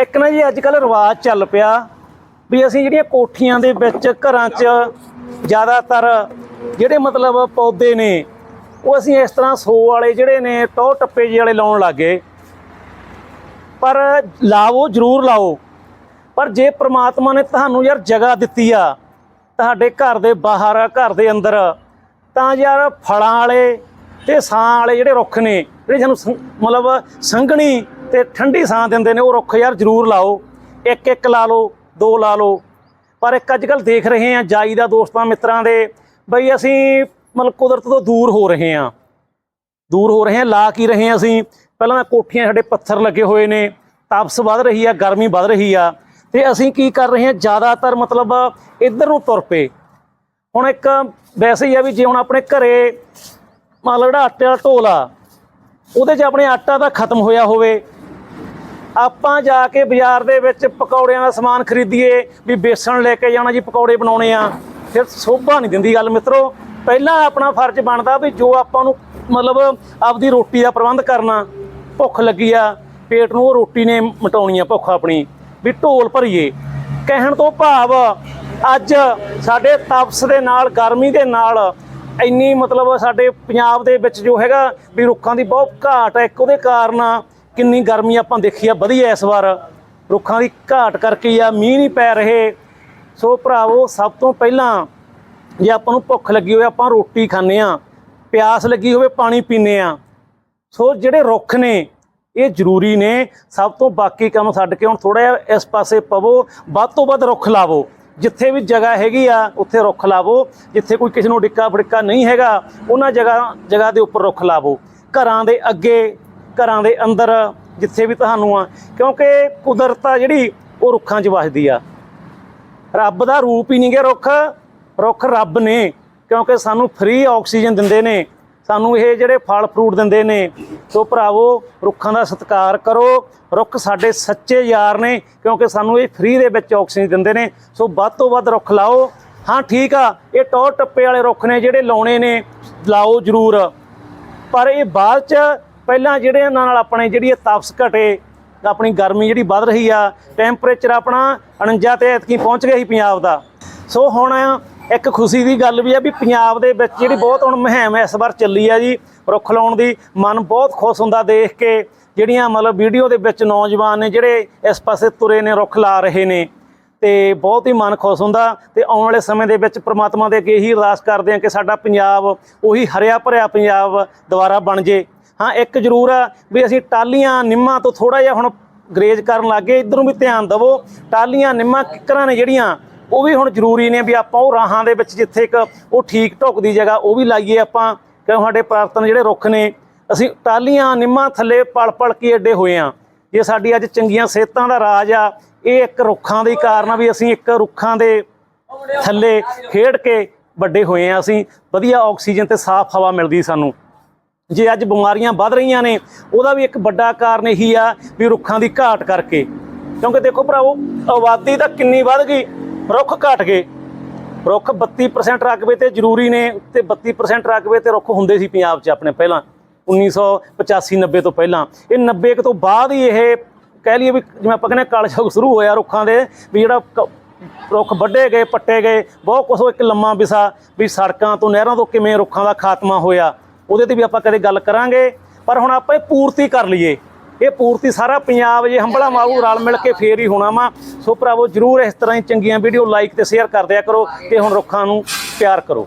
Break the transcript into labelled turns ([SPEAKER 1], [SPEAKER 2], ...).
[SPEAKER 1] ਇੱਕ ਨਾ ਜੀ ਅੱਜ ਕੱਲ ਰਿਵਾਜ ਚੱਲ ਪਿਆ ਵੀ ਅਸੀਂ ਜਿਹੜੀਆਂ ਕੋਠੀਆਂ ਦੇ ਵਿੱਚ ਘਰਾਂ 'ਚ ਜ਼ਿਆਦਾਤਰ ਜਿਹੜੇ ਮਤਲਬ ਪੌਦੇ ਨੇ, ਉਹ ਅਸੀਂ ਇਸ ਤਰ੍ਹਾਂ ਸੋ ਵਾਲੇ ਜਿਹੜੇ ਨੇ ਟੋ ਟੱਪੇ ਜਿਹੇ ਵਾਲੇ ਲਾਉਣ ਲੱਗੇ ਪਰ ਲਾਓ, ਜ਼ਰੂਰ ਲਾਓ। ਪਰ ਜੇ ਪ੍ਰਮਾਤਮਾ ਨੇ ਤੁਹਾਨੂੰ ਯਾਰ ਜਗ੍ਹਾ ਦਿੱਤੀ ਆ, ਤੁਹਾਡੇ ਘਰ ਦੇ ਬਾਹਰ, ਘਰ ਦੇ ਅੰਦਰ, ਤਾਂ ਯਾਰ ਫਲਾਂ ਵਾਲੇ ਤੇ ਸਾਂ ਵਾਲੇ ਜਿਹੜੇ ਰੁੱਖ ਨੇ, ਜਿਹੜੇ ਸਾਨੂੰ ਸੰ- ਮਤਲਬ ਸੰਘਣੀ ਤੇ ਠੰਡੀ ਛਾਂ ਦਿੰਦੇ ਨੇ, ਉਹ ਰੁੱਖ ਯਾਰ ਜ਼ਰੂਰ ਲਾਓ। ਇੱਕ ਇੱਕ ਲਾ ਲਓ, ਦੋ ਲਾ ਲਓ। ਪਰ ਇੱਕ ਅੱਜ ਕੱਲ ਦੇਖ ਰਹੇ ਆ ਜਾਈ ਦਾ ਦੋਸਤਾਂ ਮਿੱਤਰਾਂ ਦੇ, ਬਈ ਅਸੀਂ ਮਤਲਬ ਕੁਦਰਤ ਤੋਂ ਦੂਰ ਹੋ ਰਹੇ ਆ ਦੂਰ ਹੋ ਰਹੇ ਹਾਂ, ਲਾ ਕੀ ਰਹੇ ਹਾਂ ਅਸੀਂ? ਪਹਿਲਾਂ ਤਾਂ ਕੋਠੀਆਂ ਸਾਡੇ ਪੱਥਰ ਲੱਗੇ ਹੋਏ ਨੇ, ਤਾਪਸ ਵੱਧ ਰਹੀ ਆ, ਗਰਮੀ ਵੱਧ ਰਹੀ ਆ। ਤੇ ਅਸੀਂ ਕੀ ਕਰ ਰਹੇ ਹਾਂ, ਜ਼ਿਆਦਾਤਰ ਮਤਲਬ ਇੱਧਰ ਨੂੰ ਤੁਰ ਪਏ। ਹੁਣ ਇੱਕ ਵੈਸੇ ਹੀ ਆ ਵੀ ਜੇ ਹੁਣ ਆਪਣੇ ਘਰੇ ਮਤਲਬ ਜਿਹੜਾ ਆਟੇ ਵਾਲਾ ਢੋਲ ਆ ਉਹਦੇ 'ਚ ਆਪਣੇ ਆਟਾ ਤਾਂ ਖਤਮ ਹੋਇਆ ਹੋਵੇ ਆਪਾਂ ਜਾ ਕੇ ਬਾਜ਼ਾਰ ਦੇ ਵਿੱਚ ਪਕੌੜਿਆਂ ਦਾ ਸਮਾਨ ਖਰੀਦੀਏ, ਵੀ ਬੇਸਣ ਲੈ ਕੇ ਜਾਣਾ ਜੀ, ਪਕੌੜੇ ਬਣਾਉਣੇ ਆ। ਫਿਰ ਸੋਭਾ ਨਹੀਂ ਦਿੰਦੀ ਗੱਲ ਮਿੱਤਰੋ। ਪਹਿਲਾਂ ਆਪਣਾ ਫਰਜ਼ ਬਣਦਾ ਵੀ ਜੋ ਆਪਾਂ ਨੂੰ ਮਤਲਬ ਆਪਦੀ ਰੋਟੀ ਦਾ ਪ੍ਰਬੰਧ ਕਰਨਾ, ਭੁੱਖ ਲੱਗੀ ਆ, ਪੇਟ ਨੂੰ ਉਹ ਰੋਟੀ ਨੇ ਮਟਾਉਣੀ ਆ, ਭੁੱਖ ਆਪਣੀ, ਵੀ ਢੋਲ ਭਰੀਏ। ਕਹਿਣ ਤੋਂ ਭਾਵ ਅੱਜ ਸਾਡੇ ਤਪਸ ਦੇ ਨਾਲ, ਗਰਮੀ ਦੇ ਨਾਲ ਇੰਨੀ ਮਤਲਬ ਸਾਡੇ ਪੰਜਾਬ ਦੇ ਵਿੱਚ ਜੋ ਹੈਗਾ ਵੀ ਰੁੱਖਾਂ ਦੀ ਬਹੁਤ ਘਾਟ ਹੈ ਇੱਕ ਉਹਦੇ ਕਾਰਨ ਕਿੰਨੀ ਗਰਮੀ ਆਪਾਂ ਦੇਖੀ ਆ, ਵਧੀਆ ਇਸ ਵਾਰ। ਰੁੱਖਾਂ ਦੀ ਘਾਟ ਕਰਕੇ ਆ, ਮੀਂਹ ਨਹੀਂ ਪੈ ਰਹੇ। ਸੋ ਭਰਾਵੋ, ਸਭ ਤੋਂ ਪਹਿਲਾਂ ਜੇ ਆਪਾਂ ਨੂੰ ਭੁੱਖ ਲੱਗੀ ਹੋਵੇ, ਆਪਾਂ ਰੋਟੀ ਖਾਂਦੇ ਆ ਪਿਆਸ ਲੱਗੀ ਹੋਵੇ, ਪਾਣੀ ਪੀਂਦੇ ਆ ਸੋ ਜਿਹੜੇ ਰੁੱਖ ਨੇ, ਇਹ ਜ਼ਰੂਰੀ ਨੇ। ਸਭ ਤੋਂ ਬਾਕੀ ਕੰਮ ਛੱਡ ਕੇ ਹੁਣ ਥੋੜਾ ਜਿਹਾ ਇਸ ਪਾਸੇ ਪਵੋ, ਵੱਧ ਤੋਂ ਵੱਧ ਰੁੱਖ ਲਾਵੋ। ਜਿੱਥੇ ਵੀ ਜਗ੍ਹਾ ਹੈਗੀ ਆ, ਉੱਥੇ ਰੁੱਖ ਲਾਵੋ। ਜਿੱਥੇ ਕੋਈ ਕਿਸੇ ਨੂੰ ਡਿੱਕਾ ਫੜਿੱਕਾ ਨਹੀਂ ਹੈਗਾ, ਉਹਨਾਂ ਜਗ੍ਹਾ ਜਗ੍ਹਾ ਦੇ ਉੱਪਰ ਰੁੱਖ ਲਾਵੋ। ਘਰਾਂ ਦੇ ਅੱਗੇ ਘਰਾਂ ਦੇ ਅੰਦਰ ਜਿੱਥੇ ਵੀ ਤੁਹਾਨੂੰ ਆ, ਕਿਉਂਕਿ ਕੁਦਰਤ ਆ ਜਿਹੜੀ, ਉਹ ਰੁੱਖਾਂ 'ਚ ਵਸਦੀ ਆ। ਰੱਬ ਦਾ ਰੂਪ ਹੀ ਨਹੀਂ ਗਿਆ ਰੁੱਖ ਰੁੱਖ ਰੱਬ ਨੇ, ਕਿਉਂਕਿ ਸਾਨੂੰ ਫ੍ਰੀ ਆਕਸੀਜਨ ਦਿੰਦੇ ਨੇ, ਸਾਨੂੰ ਇਹ ਜਿਹੜੇ ਫਲ ਫਰੂਟ ਦਿੰਦੇ ਨੇ, ਸੋ ਭਰਾਵੋ, ਰੁੱਖਾਂ ਦਾ ਸਤਿਕਾਰ ਕਰੋ। ਰੁੱਖ ਸਾਡੇ ਸੱਚੇ ਯਾਰ ਨੇ, ਕਿਉਂਕਿ ਸਾਨੂੰ ਇਹ ਫ੍ਰੀ ਦੇ ਵਿੱਚ ਆਕਸੀਜਨ ਦਿੰਦੇ ਨੇ। ਸੋ ਵੱਧ ਤੋਂ ਵੱਧ ਰੁੱਖ ਲਾਓ। ਹਾਂ, ਠੀਕ ਆ, ਇਹ ਟੌਰ ਟੱਪੇ ਵਾਲੇ ਰੁੱਖ ਨੇ ਜਿਹੜੇ ਲਾਉਣੇ ਨੇ, ਲਾਓ ਜ਼ਰੂਰ। ਪਰ ਇਹ ਬਾਅਦ ਚ ਪਹਿਲਾਂ ਜਿਹੜੇ ਇਹਨਾਂ ਨਾਲ ਆਪਣੇ ਜਿਹੜੀ ਇਹ ਤਪਸ ਘਟੇ, ਆਪਣੀ ਗਰਮੀ ਜਿਹੜੀ ਵੱਧ ਰਹੀ ਆ ਟੈਂਪਰੇਚਰ ਆਪਣਾ 49 ਤੇ ਐਤਕੀ ਪਹੁੰਚ ਗਿਆ ਸੀ ਪੰਜਾਬ ਦਾ। ਸੋ ਹੁਣ ਇੱਕ ਖੁਸ਼ੀ ਦੀ ਗੱਲ ਵੀ ਆ ਵੀ ਪੰਜਾਬ ਦੇ ਵਿੱਚ ਜਿਹੜੀ ਬਹੁਤ ਹੁਣ ਮੁਹਿੰਮ ਇਸ ਵਾਰ ਚੱਲੀ ਆ ਜੀ, ਰੁੱਖ ਲਾਉਣ ਦੀ, ਮਨ ਬਹੁਤ ਖੁਸ਼ ਹੁੰਦਾ ਦੇਖ ਕੇ, ਜਿਹੜੀਆਂ ਮਤਲਬ ਵੀਡੀਓ ਦੇ ਵਿੱਚ ਨੌਜਵਾਨ ਨੇ ਜਿਹੜੇ ਇਸ ਪਾਸੇ ਤੁਰੇ ਨੇ, ਰੁੱਖ ਲਾ ਰਹੇ ਨੇ, ਤੇ ਬਹੁਤ ਹੀ ਮਨ ਖੁਸ਼ ਹੁੰਦਾ, ਤੇ ਆਉਣ ਵਾਲੇ ਸਮੇਂ ਦੇ ਵਿੱਚ ਪ੍ਰਮਾਤਮਾ ਦੇ ਅੱਗੇ ਇਹੀ ਅਰਦਾਸ ਕਰਦੇ ਹਾਂ ਕਿ ਸਾਡਾ ਪੰਜਾਬ ਉਹੀ ਹਰਿਆ ਭਰਿਆ ਪੰਜਾਬ ਦੁਬਾਰਾ ਬਣ ਜੇ। ਹਾਂ, ਇੱਕ ਜ਼ਰੂਰ ਆ ਵੀ ਅਸੀਂ ਟਾਲੀਆਂ ਨਿੰਮਾਂ ਤੋਂ ਥੋੜਾ ਜਿਹਾ ਹੁਣ ਗਰੇਜ ਕਰਨ ਲੱਗੇ ਇਧਰ ਨੂੰ ਵੀ ਧਿਆਨ ਦਿਵੋ ਟਾਲੀਆਂ ਨਿੰਮਾਂ ਕਿੱਕਰਾਂ ਨੇ ਜਿਹੜੀਆਂ, ਉਹ ਵੀ ਹੁਣ ਜ਼ਰੂਰੀ ਨੇ ਵੀ ਆਪਾਂ ਉਹ ਰਾਹਾਂ ਦੇ ਵਿੱਚ ਜਿੱਥੇ ਇੱਕ ਉਹ ਠੀਕ ਢੁਕਦੀ ਜਗ੍ਹਾ, ਉਹ ਵੀ ਲਾਈਏ ਆਪਾਂ, ਕਿਉਂ ਸਾਡੇ ਪ੍ਰਾਰਤਨ ਜਿਹੜੇ ਰੁੱਖ ਨੇ, ਅਸੀਂ ਟਾਲੀਆਂ ਨਿੰਮਾਂ ਥੱਲੇ ਪਲ ਪਲ ਕੇ ਐਡੇ ਹੋਏ ਆ। ਇਹ ਸਾਡੀ ਅੱਜ ਚੰਗੀਆਂ ਸਿਹਤਾਂ ਦਾ ਰਾਜ ਆ, ਇਹ ਇੱਕ ਰੁੱਖਾਂ ਦੇ ਕਾਰਨ ਆ ਵੀ ਅਸੀਂ ਇੱਕ ਰੁੱਖਾਂ ਦੇ ਥੱਲੇ ਖੇਡ ਕੇ ਵੱਡੇ ਹੋਏ ਆ ਅਸੀਂ, ਵਧੀਆ ਆਕਸੀਜਨ ਤੇ ਸਾਫ਼ ਹਵਾ ਮਿਲਦੀ ਸਾਨੂੰ। ਜੇ ਅੱਜ ਬਿਮਾਰੀਆਂ ਵੱਧ ਰਹੀਆਂ ਨੇ, ਉਹਦਾ ਵੀ ਇੱਕ ਵੱਡਾ ਕਾਰਨ ਇਹੀ ਆ ਵੀ ਰੁੱਖਾਂ ਦੀ ਘਾਟ ਕਰਕੇ। ਕਿਉਂਕਿ ਦੇਖੋ ਭਰਾਵੋ, ਆਬਾਦੀ ਤਾਂ ਕਿੰਨੀ ਵੱਧ ਗਈ, ਰੁੱਖ ਘਟ ਗਏ। ਰੁੱਖ 32% ਰਕਬੇ ਤੇ ਜ਼ਰੂਰੀ ਨੇ, ਤੇ 32% ਰਕਬੇ ਤੇ ਰੁੱਖ ਹੁੰਦੇ ਸੀ ਪੰਜਾਬ 'ਚ ਆਪਣੇ ਪਹਿਲਾਂ 1985 90 ਤੋਂ ਪਹਿਲਾਂ। ਇਹ 90 ਤੋਂ ਬਾਅਦ ਹੀ ਇਹ ਕਹਿ ਲਈਏ ਵੀ ਜਿਵੇਂ ਆਪਾਂ ਕਹਿੰਦੇ ਕਾਲ ਸ਼ੌਕ ਸ਼ੁਰੂ ਹੋਇਆ ਰੁੱਖਾਂ ਦੇ, ਵੀ ਜਿਹੜਾ ਕ- ਰੁੱਖ ਵੱਢੇ ਗਏ, ਪੱਟੇ ਗਏ, ਬਹੁਤ ਕੁਛ ਉਹ ਇੱਕ ਲੰਮਾ ਵਿਸਾ ਵੀ ਸੜਕਾਂ ਤੋਂ ਨਹਿਰਾਂ ਤੋਂ ਕਿਵੇਂ ਰੁੱਖਾਂ ਦਾ ਖਾਤਮਾ ਹੋਇਆ। ਉਹਦੇ ਤੇ ਵੀ ਆਪਾਂ ਕਦੇ ਗੱਲ ਕਰਾਂਗੇ, ਪਰ ਹੁਣ ਆਪਾਂ ਇਹ ਪੂਰਤੀ ਕਰ ਲਈਏ। ਇਹ ਪੂਰਤੀ ਸਾਰਾ ਪੰਜਾਬ ਜੇ ਹੰਬਲਾ ਮਾਰੂ, ਰਲ ਮਿਲ ਕੇ ਫੇਰ ਹੀ ਹੋਣਾ ਵਾ। ਸੋ ਭਰਾਵੋ, ਜਰੂਰ ਇਸ ਤਰ੍ਹਾਂ ਹੀ ਚੰਗੀਆਂ ਵੀਡੀਓ ਲਾਈਕ ਤੇ ਸ਼ੇਅਰ ਕਰ ਦਿਆ ਕਰੋ ਤੇ ਹੁਣ ਰੁੱਖਾਂ ਨੂੰ ਪਿਆਰ ਕਰੋ।